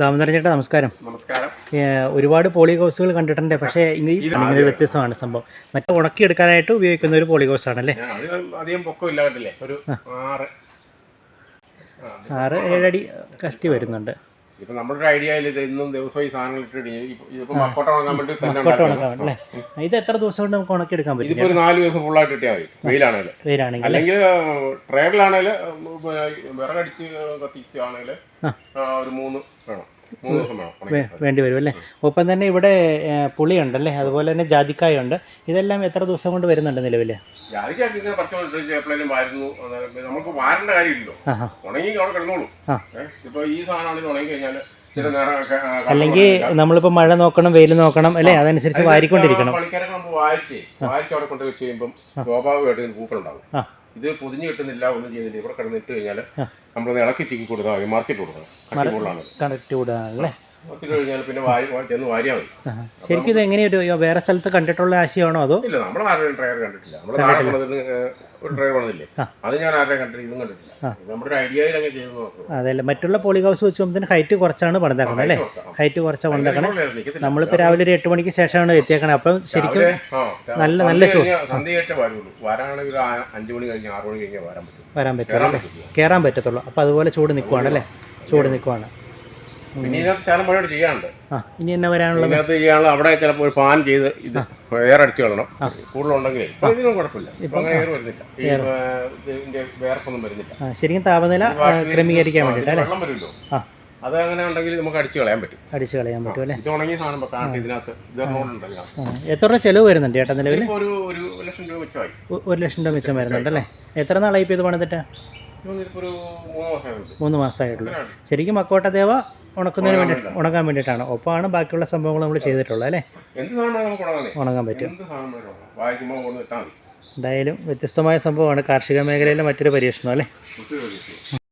ദാമോദരൻ ചേട്ടാ നമസ്കാരം. നമസ്കാരം ഒരുപാട് പോളി ഹൗസുകൾ കണ്ടിട്ടുണ്ട് പക്ഷേ ഇങ്ങനെ വ്യത്യസ്തമാണ് സംഭവം. മറ്റേ ഉണക്കിയെടുക്കാനായിട്ട് ഉപയോഗിക്കുന്ന ഒരു പോളി ഹൗസ് ആണല്ലേ അധികം ഒരു ആറ്. ഏഴടി കഷ്ടി വരുന്നുണ്ട്. ഇപ്പൊ നമ്മുടെ ഒരു ഐഡിയയിൽ ഇത് ഇന്നും ദിവസവും ഈ സാധനങ്ങൾ ഇട്ടിട്ട് മക്കോട്ട വേണ്ടി തന്നെ. ഉണക്കാം അല്ലേ? ഇത് എത്ര ദിവസം കൊണ്ട് നമുക്ക് ഉണക്കി എടുക്കാൻ പറ്റും? ഇതിപ്പോ ഒരു നാല് ദിവസം ഫുൾ ആയിട്ട് ഇട്ടാൽ മതി. വെയിലാണെങ്കിൽ വെയിലാണെങ്കിൽ അല്ലെങ്കിൽ ട്രേഡിലാണെങ്കിൽ വിറകടിച്ച് കത്തിച്ചാണെങ്കിൽ. ഒരു മൂന്ന് വേണം. വേണ്ടി വരും അല്ലേ? ഒപ്പം തന്നെ ഇവിടെ പുളിയുണ്ടല്ലേ? അതുപോലെ തന്നെ ജാതിക്കായ ഉണ്ട് ഇതെല്ലാം എത്ര ദിവസം കൊണ്ട് വരുന്നുണ്ട് നിലവിൽ? ജാതിക്കൊക്കെ ഇങ്ങനെ പറിച്ചോണ്ട് എപ്പോഴും വാരുന്നു അന്നേരം നമുക്ക് വാരേണ്ട കാര്യമില്ലല്ലോ. ഉണങ്ങി അവിടെ കിടന്നോളൂ. ആ. ഈ സാധനമാണെങ്കിൽ ഉണങ്ങി കഴിഞ്ഞാൽ അല്ലെങ്കിൽ നമ്മളിപ്പോ മഴ നോക്കണം വെയിൽ നോക്കണം അല്ലെ? അതനുസരിച്ച് വാരിക്കൊണ്ടിരിക്കണം. പണിക്കാരൊക്കെ നമ്മൾ വായിച്ചേ. വായിച്ച് അവിടെ സ്വാഭാവികമായിട്ട് പൂക്കളുണ്ടാവും. ഇത് പൊതിഞ്ഞു കിട്ടുന്നില്ല ഒന്നും ചെയ്യുന്നില്ല. ഇവിടെ കിടന്നിട്ട് കഴിഞ്ഞാൽ നമ്മൾ നമ്മളത് ഇളക്കി ചിക്കി കൊടുത്താൽ മതി. മറിച്ചിട്ട് കൊടുക്കണം. കണക്ട് വിടുകയാണല്ലേ കഴിഞ്ഞാൽ പിന്നെ വാരി വാ- ചെന്ന് വാരിയാൽ മതി. ശരിക്കും ഇത് എങ്ങനെയൊരു വേറെ സ്ഥലത്ത് കണ്ടിട്ടുള്ള ആശയമാണോ അതോ? ഇല്ല നമ്മൾ ആരുടെയും ഡ്രൈവർ കണ്ടിട്ടില്ല. നമ്മൾ ഒരു ഡ്രൈവർ. അത് ഞാൻ ആരുടെയും കണ്ടിട്ടില്ല ഇതും കണ്ടിട്ടില്ല. ആ. നമ്മുടെ ഒരു ഐഡിയയിൽ ചെയ്തു മറ്റുള്ള പോളി ഹൗസ് വെച്ച് നോക്കുമ്പോൾ ഹൈറ്റ് കുറച്ചാണ് പണിതാക്കുന്നത് അല്ലേ? ഹൈറ്റ് കുറച്ച് പണിതാക്കണം. നമ്മളിപ്പോൾ രാവിലെ ഒരു എട്ട് മണിക്ക് ശേഷമാണ് എത്തിയേക്കണേ. അപ്പം ശരിക്കും നല്ല- നല്ല ചൂട്. സന്ധ്യയായിട്ടേ വരുള്ളൂ. വരാണെങ്കിൽ അഞ്ച് മണി കഴിഞ്ഞ് ആറ് മണി കഴിഞ്ഞാൽ വരാൻ പറ്റും വരാൻ പറ്റും കയറാൻ പറ്റത്തുള്ളൂ. അപ്പോൾ അതുപോലെ ചൂട് നിൽക്കുവാണ് അല്ലേ? ചൂട് നിൽക്കുവാണ് പിന്നെ ഇതിനകത്ത് ശാലം പണിയോട് ചെയ്യാനുണ്ട്. ആ ഇനി എന്നാ വരാനുള്ളത്? ഇതിനകത്ത് ചെയ്യാനുള്ള അവിടെ ചിലപ്പോൾ ഒരു ഫാൻ ചെയ്ത് ഇത് എയർ അടിച്ചു കളയണം. കൂടുതലുണ്ടെങ്കിൽ ഇപ്പൊ ഇതിനും കുഴപ്പമില്ല. ഇപ്പൊ അങ്ങനെ എയർ വരുന്നില്ല. ഈ ഏ, ഇതിന്റെ വേർപ്പൊന്നും വരുന്നില്ല. ആ ശരിക്കും താപനില വാഷ് ക്രമീകരിക്കാൻ ആ, വേണ്ടിയിട്ട് അല്ലേ? വെള്ളം വരുമല്ലോ. ആ. അത് അങ്ങനെ ഉണ്ടെങ്കിൽ നമുക്ക് അടിച്ചു കളയാൻ പറ്റും. അടിച്ച് കളയാൻ പറ്റും അല്ലേ? ഇത് ഉണങ്ങിയ സാധനം ഇപ്പൊ കാണട്ടെ ഇതിനകത്ത്. ഇതിനകത്ത് ആ, എത്ര രൂപ ചെലവ് വരുന്നുണ്ട് ചേട്ടാ നിലവിൽ ഇതിപ്പോ ഒരു ഒരു ലക്ഷം രൂപ വെച്ചായി ഒ- ഒരു ലക്ഷം രൂപ മിച്ചം വരുന്നുണ്ട് അല്ലേ എത്ര നാളായി ഇപ്പോൾ ഇത് പണിതിട്ട്? ഇതിപ്പോ ഒരു മൂന്ന് മാസമായിട്ട് മൂന്ന് മാസമായിട്ടുള്ളൂ. ശരിക്കും മക്കോട്ട ദേവ ഉണക്കുന്നതിന് വേണ്ടി ഉണക്കാൻ വേണ്ടിയിട്ടാണ്. ഒപ്പമാണ് ബാക്കിയുള്ള സംഭവങ്ങൾ നമ്മൾ ചെയ്തിട്ടുള്ളത് അല്ലേ? ഉണങ്ങാൻ പറ്റും. എന്തായാലും വ്യത്യസ്തമായ സംഭവമാണ് കാർഷിക മേഖലയിലെ മറ്റൊരു പരീക്ഷണം അല്ലേ?